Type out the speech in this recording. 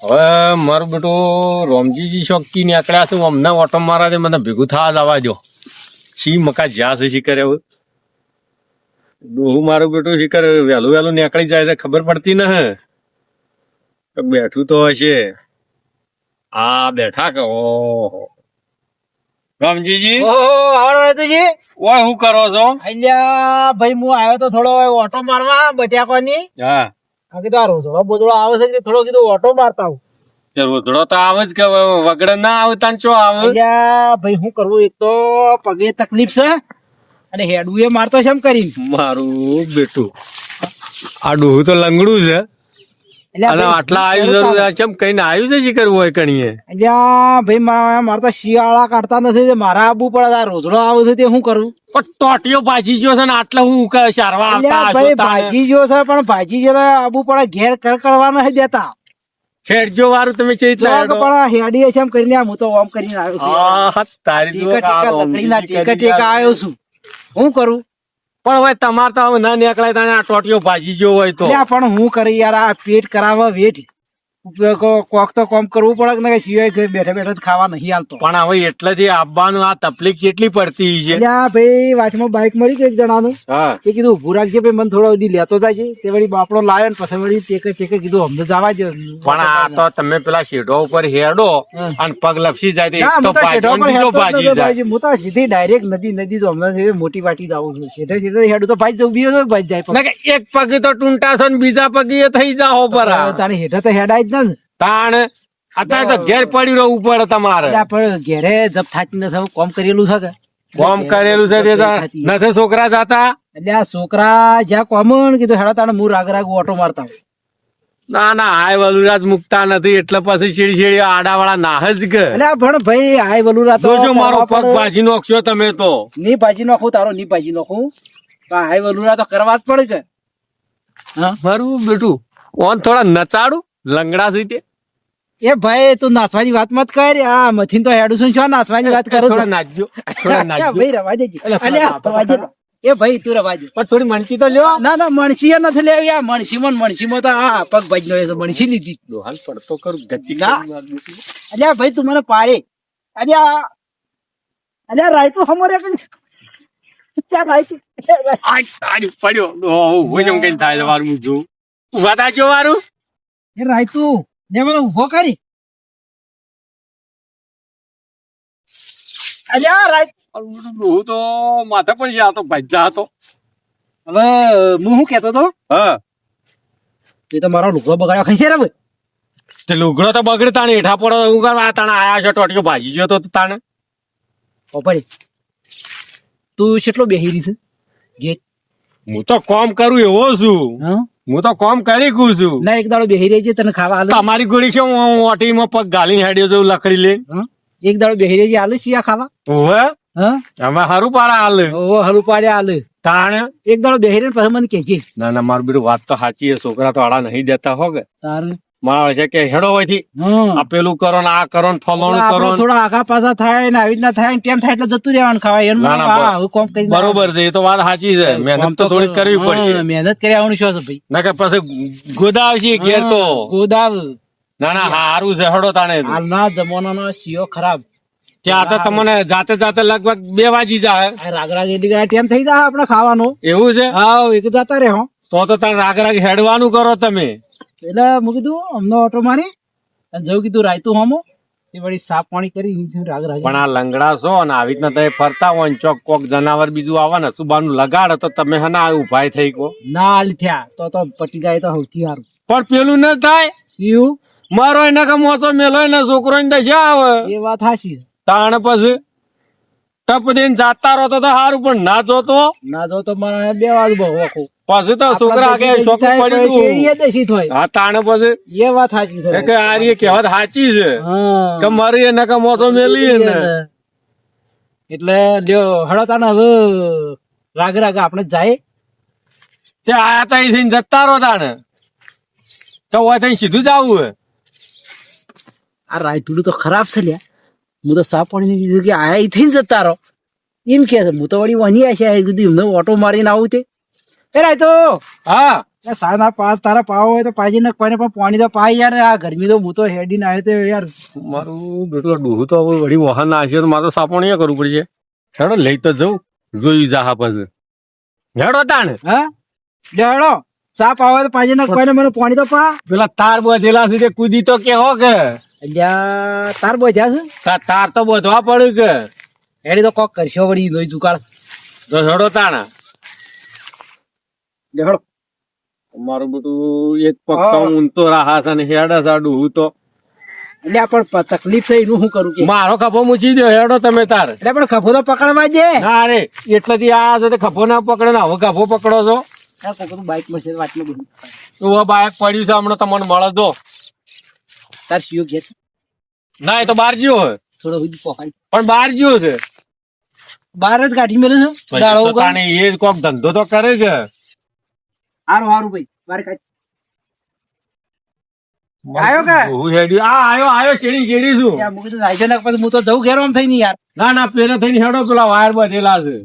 હવે મારું બેટું રોમજીજી શોખી નીકળ્યા છે. અમને ઓટો મારા છે મને ભેગું થવા જ આવવા જો શી મકા જ્યાં છે હવે? ડોહું મારું બેટું શિખર વહેલું વહેલું નીકળી જાય છે ખબર પડતી ન હે તો બેઠું તો હશે. આ બેઠા કે ઓહો રામજીજી ઓ ઓય શું કરો છો? અલ્યા ભાઈ હું આવ્યો તો થોડો ઓટો મારવા બટ્યાકોની હા. આ કીધું આ રોજડો બોજડો આવે છે થોડો કીધું ઓટો મારતા આવું. તે રોધડો તો આવે જ કે વગડે ના આવે તાન શું આવે? ભાઈ હું કરવું એક તો પગે તકલીફ છે અને હેડવું એ મારતો છે એમ કરીને. મારું બેટું. આ ડોહું તો લંગડું છે. અલ્યા આટલા આવ્યું છે ચમ કઈ આવ્યું છે શિખર હોય કણીએ? અલ્યા ભાઈ મારે તો શિયાળા કાઢતા નથી મારા આબુ પડે રોજડો આવે છે તે શું કરું? પણ ટોટીઓ ભાજી ગયો છે ને આટલા હું ચારવા ભાઈ. ભાજી છે પણ ભાજી જો આબુ પડે ઘેર કર કરવા નથી દેતા. છેડજો વાળું તમે ચેત કે પણ હેડી છે એમ કરીને હું તો ઓમ કરીને છું. તારી ટેકા ટેકા. આવ્યો છું. હું કરું? પણ હવે તમારે તો હવે ના નીકળાય તને આ ટોટીઓ ભાજી ગયો હોય તો. પણ હું કરી યાર, આ પેટ કરાવવા વેઠ. કોક તો કોમ કરવું પડે ને સિવાય બેઠા બેઠા ખાવા નહીં હાલતો. પણ હવે એટલેથી આવવાનું આ તકલીફ કેટલી પડતી છે. ભાઈ વાટમાં બાઇક મળી ગઈ એક જણાનું. તે કીધું ઉભું રાખજે ભાઈ મને થોડા સુધી લેતો થાય છે. તે વળી બાપડો લાવ્યો ને પછી વળી ટેકે ટેકે કીધું અમને જવા જ પણ આ તો તમે પેલા શેઢો ઉપર હેડો અને પગ લપસી જાય તો તો હું તો શેઢો બીજો સીધી ડાયરેક્ટ નદી નદી તો હમણાં મોટી વાટી જાવું છું. શેઠે શેઠે હેડું તો ભાઈ જવું બી હોય તો ભાઈ જાય એક પગ તો ટૂંટા છો ને બીજા પગ એ થઈ જાઓ પર. તારે હેઠા તો હેડાય જ ને તાણ અત્યારે તો ઘેર પડી રહેવું પડે તમારે. પણ ઘેરે જપ થાતી નથી કોમ કરેલું છે કે? કોમ કરેલું છે નથી. છોકરા જાતા? એટલે આ છોકરા જ્યાં કોમન કીધું હેડા તાણે હું રાગ રાગ ઓટો મારતા ના ના હાય વલુરાજ મુકતા નથી એટલે પછી શેડી શેડી આડા વાળા નાહ જ કે. એટલે પણ ભાઈ આય વલુરા તો જોજો મારો પગ ભાજી નોખશો તમે તો. ની ભાજી નાખું તારો ની ભાજી નાખું. આય વલુરા તો કરવા જ પડે કે? હા? મારું બેટું. ઓન થોડા નચાડું. લંગડા સુધી એ ભાઈ તું નાસવાની વાત મત કર. આ મથિન તો હેડું છું શું નાસવાની વાત કરે થોડા નાચજો થોડા નાચજો ભાઈ રવા દેજે. અલે રવા દે. એ ભાઈ તું રવા દે. પણ થોડી મણસી તો લ્યો. ના ના મણસી એ નથી લેવી. આ મણસી માં મણસી માં તો આ પગ ભાજી નો મણસી લીધી. દોહાલ પડતો કરું. ગતિ ના. અલ્યા ભાઈ તું મને પાડે. અલ્યા અલ્યા રાયતું હમરે ત્યાં રાયતું પડ્યો. હું જેમ કઈ થાય હું જોઉં? ઊભા થાજો વારું. એ રાયતું ને મને ઊભો કરી. અલ્યા રાય હું તો માથે પડી ગયા તો ભજા હતો. હવે હું શું કેતો તો હા. એ તો લુગડો બગાડ્યો ખંચે રે તે લુગડો તો બગડે તાણે હેઠા પડો હું કરવા તાણે આયા છો ભાજી ગયો તો તાણે. ઓપડી તું કેટલો બેહી રહી છે? હું તો કોમ કરું એવો છું. હા? હું તો કોમ કરી ગયું છું. ના એક દાડો બેહી રહી છે તને ખાવા આલે. તમારી ગોળી છે હું ઓટીમાં પગ ગાલીને હેડ્યો છું લકડી લે એક દાડો બેહી રહી આલે શિયા ખાવા? ઓહે હા? અમે હારું પારા આલે. ઓ હલુ પારે આલે. તાણે? એક દાડો બેહી રહીને પછી મને કહેજે. ના ના મારું બીડું વાત તો સાચી છે છોકરા તો આડા નહીં દેતા હો કે. તારે? મારે છે કે હેડો હોયથી આ પેલું કરો ને આ કરો ને ફલાણું કરો થોડા આગા પાછા થાય ને આવી રીતના થાય ને તેમ થાય એટલે જતું રહેવાનું ખાવા. એનું ના, ના, હા, બરાબર. હું કોમ કરી બરોબર છે એ તો વાત સાચી છે. મહેનત તો થોડી કરવી પડશે. મહેનત કરી આવવાનું શું ભાઈ? ના કે પછી ગોદાવ છે ઘેર તો. ગોદાવ. ના ના હારું છે હેડો તાણે. હાલના જમાનાનો સીઓ ખરાબ. ત્યાં તો તમને જાતે જાતે લગભગ બે વાગી જાય. આ રાગ રાગ એટલી ગયા ટેમ થઈ જાય આપણે ખાવાનો. એવું છે? હા એક જતા રહે હો. તો તો તારે રાગ રાગ હેડવાનું કરો તમે. એટલે મેં કીધું અમને ઓટો મારી અને જવું કીધું રાયતું હમો. એ વળી સાફ પાણી કરી હિંસી રાગ રાગ. પણ આ લંગડા છો ને આવી રીતના તમે ફરતા હોય ને ચોક કોક જનાવર બીજું આવે ને સુબાનું લગાડો તો તમે હના ઊભા થઈ ગયો. ના લીધ્યા થયા તો તો પટી જાય તો સૌથી સારું પણ પેલું ન થાય? સીયું મારો એના કે મોસો મેલો ને છોકરો ને દશા આવે. એ વાત હાચી. તાણ પછી? ટપ દઈને જાતા રહો તો સારું પણ ના જોતો? ના જોતો મારે બે વાર બહુ પછી તો છોકરા આગે છોકરું પડ્યું હા તાણે પછી એ વાત સાચી છે. કે આ રીએ કહેવત સાચી છે. કે મારી એને કે મોસો મેલી ને એટલે જો હળો તાને હવે રાગ રાગ આપણે જાય. તે આયા તો અહીંથી જતા રહો તાણે. તો હોય સીધું જ આવું હે. આ રાયતુડું તો ખરાબ છે લ્યા. હું તો સાફ પાણી કીધું કે આયા થઈને જતા રહો. એમ કે છે હું તો વળી વની આ છે કીધું એમને ઓટો મારીને આવું તે. એ રાયતો! હા. સાના પા તારા પાવો હોય તો પાજી ને કોઈને પણ પાણી તો પાય યાર આ ગરમી તો હું તો હેડીને આવ્યો તો યાર. મારું બેટું ડોહું તો હવે વળી વહાણ ના તો મારે કરવું પડશે. હેડો લઈ તો જવું જોયું જાહા પછી. હેડો તાણ. હા? ડેડો સાપ પાવો હોય તો પાજી ને કોઈને મને પાણી તો પા. પેલા તાર બધેલા સુધી કૂદી તો કે હો કે. તાર બોધ્યા છે? તા- તાર તો બધવા પડ્યું કે. એડી તો કોક કરશો વળી લોહી દુકાળ. તો હેડો તાણા. દેખડો મારું બધું એક પક્કા હા. તો રાહા છે ને હેડા છે હું તો. એટલે પણ તકલીફ થઈ એનું શું કરું કે? મારો ખભો મૂકી દો હેડો તમે તાર. એટલે પણ ખભો તો પકડવા દે. ના રે એટલેથી આ છે ખભો ના પકડે ને હવે ખભો પકડો છો. બાઈક મશીન છે વાતમાં બધું. બાઇક પડ્યું છે હમણાં તમને મળે દો તાર સીઓ ઘેર છે. ના એ તો બાર ગયો હોય થોડો સુધી પણ બહાર ગયો છે. બાર જ કાઢી મેલે છે? દાડો તો એ કોક ધંધો તો કરે કે હારું હારું ભાઈ. બાર કાઢ. આયો કે? હું હેડી. આ આયો આયો ચેડી ચેડી છું. યાર, મું કીધું નાઈ જાય ને પછી હું તો જઉં ઘેર આમ થઈ ને યાર. ના ના પેલે થઈને હેડો પેલા વાયર બધેલા છે.